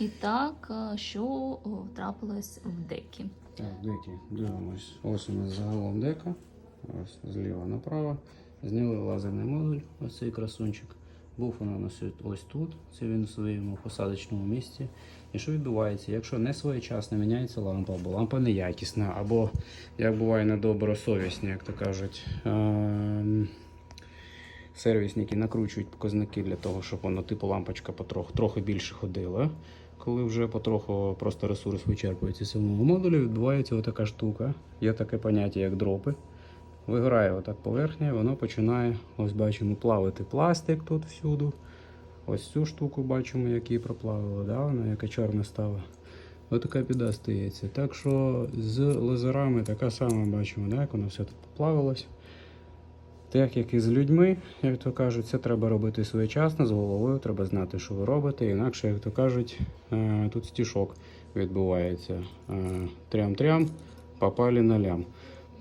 І так, е, що трапилось в декі? Так, деки, дивимось. Ось у нас загалом дека. Ось зліва направо. Зняли лазерний модуль, ось цей красунчик. Був у нас ось тут, це він у своєму посадочному місці. І що відбувається? Якщо не своєчасно міняється лампа, або лампа неякісна, або, як буває, недобросовісні, як то кажуть, ем, сервісники накручують показники для того, щоб воно типу лампочка потроху трохи більше ходила. Коли вже потроху просто ресурс вичерпується самому модулі, відбувається отака штука. Є таке поняття, як дропи. Вигорає отак поверхня, воно починає, ось бачимо, плавити пластик тут всюди. Ось цю штуку бачимо, які проплавило, да, вона яка чорна стала. Ось така біда стається. Так що з лазерами така сама бачимо, да, як воно все тут поплавилось. Так як і з людьми, як то кажуть, це треба робити своєчасно, з головою, треба знати, що ви робите. Інакше, як то кажуть, е, тут стішок відбувається. Е, Трям-трям, попали на лям.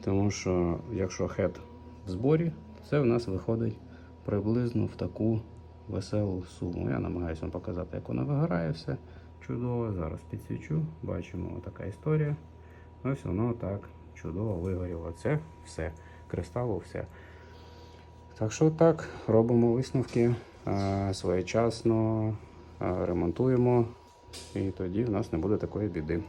Тому що якщо хед в зборі, це в нас виходить приблизно в таку веселу суму. Я намагаюся вам показати, як вона вигорає все чудово. Зараз підсвічу, бачимо така історія. Ось воно так чудово вигоріло. Це все. Кристалу все. Так що так, робимо висновки е, своєчасно, е, ремонтуємо, і тоді в нас не буде такої біди.